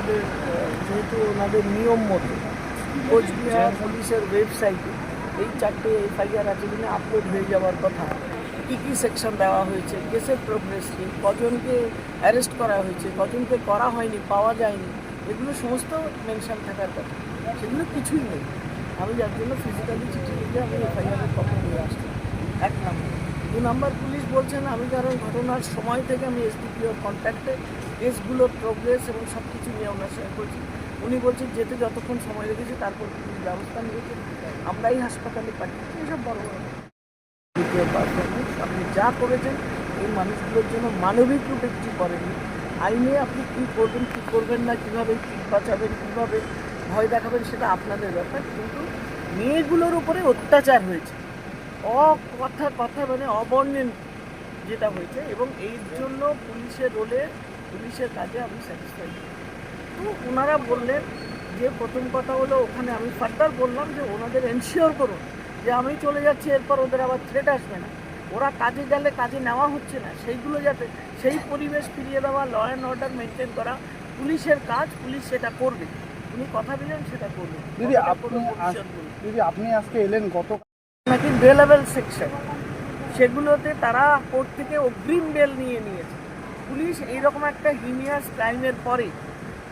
আমাদের যেহেতু ওনাদের নিয়ম মতো কোচবিহার পুলিশের ওয়েবসাইটে এই চারটে এফআইআর আছে কিনা আপলোড হয়ে যাওয়ার কথা। কী কী সেকশন দেওয়া হয়েছে কেসের প্রোগ্রেস কী, কজনকে অ্যারেস্ট করা হয়েছে, কজনকে করা হয়নি, পাওয়া যায়নি, এগুলো সমস্ত মেনশন থাকার কথা। সেগুলো কিছুই নেই। আমি যার জন্য ফিজিক্যালি চিঠি লিখে আমি এফআইআরের কপি নিয়ে আসছি। এক নম্বর দু নম্বর পুলিশ বলছেন, আমি কারণ ঘটনার সময় থেকে আমি এসডিপিওর কন্ট্যাক্টে কেসগুলোর প্রোগ্রেস এবং সব কিছু নিয়ে ওনার সঙ্গে করছি। উনি বলছেন, যেতে যতক্ষণ সময় লেগেছে, তারপর পুলিশ ব্যবস্থা নিয়েছে। আমরাই হাসপাতালে পাঠিয়েছি। এসব বড় বড় পারফরমেন্স আপনি যা করেছেন, এই মানুষগুলোর জন্য মানবিক রূপে কিছু করেননি। আইনে আপনি কী করবেন কী করবেন না, কীভাবে, কী বাঁচাবেন, কীভাবে ভয় দেখাবেন, সেটা আপনাদের ব্যাপার। কিন্তু মেয়েগুলোর উপরে অত্যাচার হয়েছে। অ কথা কথা মানে অবর্ণন যেটা হয়েছে এবং এই জন্য পুলিশের রোলে পুলিশের কাজে আমি স্যাটিসফাইড তো ওনারা বললেন যে প্রথম কথা হলো ওখানে আমি ফার্দার বললাম যে ওনাদের এনশিওর করুন যে আমি চলে যাচ্ছি এরপর ওদের আবার থ্রেট আসবে না। ওরা কাজে গেলে কাজে নেওয়া হচ্ছে না। সেইগুলো যাতে সেই পরিবেশ ফিরিয়ে দেওয়া ল অ্যান্ড অর্ডার মেনটেন করা পুলিশের কাজ পুলিশ সেটা করবে। উনি কথা দিলেন সেটা করবে। দিদি আপনি আজকে এলেন গত নাকি বেলেবেল সেকশন? সেগুলোতে তারা কোর্ট থেকে অগ্রিম বেল নিয়ে নিয়েছে। পুলিশ এইরকম একটা হিনিয়াস ক্রাইমের পরে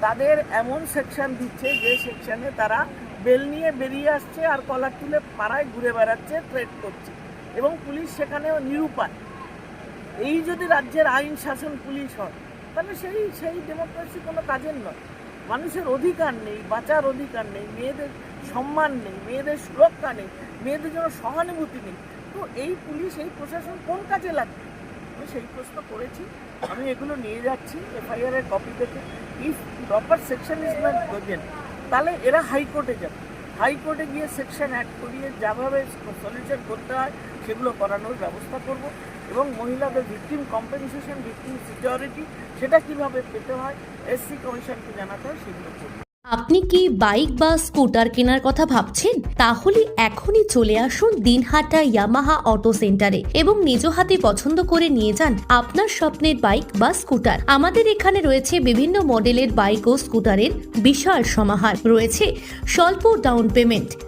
তাদের এমন সেকশন দিচ্ছে যে সেকশনে তারা বেল নিয়ে বেরিয়ে আসছে আর কলার তুলে পাড়ায় ঘুরে বেড়াচ্ছে, ট্রেড করছে। এবং পুলিশ সেখানেও নিরুপায়। এই যদি রাজ্যের আইন শাসন পুলিশ হয়, তাহলে সেই সেই ডেমোক্রেসি কোনো কাজের নয়। মানুষের অধিকার নেই, বাঁচার অধিকার নেই, মেয়েদের সম্মান নেই, মেয়েদের সুরক্ষা নেই, মেয়েদের জন্য সহানুভূতি নেই। তো এই পুলিশ, এই প্রশাসন কোন কাজে লাগবে? আমি সেই প্রশ্ন করেছি, আমি এগুলো নিয়ে যাচ্ছি, এফআইআর এর কপি থেকে if proper section is not given তাহলে এরা হাইকোর্টে যাবে। হাইকোর্টে গিয়ে সেকশন অ্যাড করিয়ে যাভাবে সলিউশন করতে হয়, সেগুলো করানোর ব্যবস্থা করব। এবং মহিলাদের ভিকটিম কম্পেনসেশন ভিকটিম সিকিউরিটি সেটা কীভাবে পেতে হয়? এসসি কমিশনকে জানাতে হয়, সেগুলো আপনি কি বাইক বা স্কুটার কেনার কথা ভাবছেন? তাহলে এখনই চলে আসুন দিনহাটা ইয়ামাহা অটো সেন্টারে এবং নিজ হাতে পছন্দ করে নিয়ে যান আপনার স্বপ্নের বাইক বা স্কুটার। আমাদের এখানে রয়েছে বিভিন্ন মডেলের বাইক ও স্কুটারের বিশাল সমাহার। রয়েছে স্বল্প ডাউন পেমেন্ট